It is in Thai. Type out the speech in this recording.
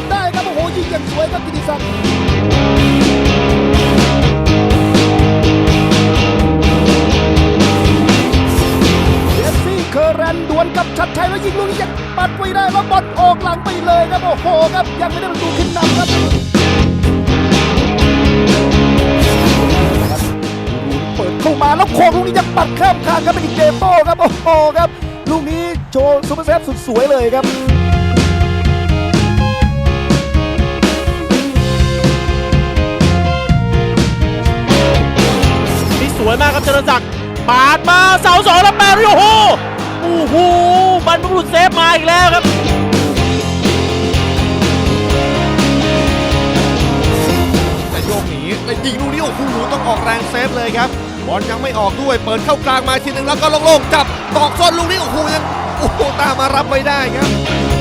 ฟได้ครับโอ้โหยิงอย่างสวยครับกิติศักดิ์เจสซี่เคอร์แรนดวลกับชัดชัยแล้วยิงลูกนี้ยังปัดไว้ได้แล้วบอลออกหลังไปเลยครับโอ้โหครับยังไม่ได้ประตูขึ้นนำครับเปิดเข้ามาแล้วโค้งลูกนี้ยังปัดข้ามคานครับเป็นอีกเดโต้ครับโอ้โหครับ ลูกนี้โชว์ซูเปอร์เซฟสุดสวยเลยครับ นี่สวยมากครับเจริญศักดิ์ปาดมาเสาสองแล้วแปดโอ้โหโอ้โหบรรพบุรุษเซฟมาอีกแล้วครับแต่โยกหนีแต่ยิงลูกนี้โอ้โหต้องออกแรงเซฟเลยครับ บอลยังไม่ออกด้วย เปิดเข้ากลางมาทีนึงแล้วก็โล่งๆจับตอกส้นลูกนี้โอ้โหยังโอ้โหตามมารับไม่ได้ครับ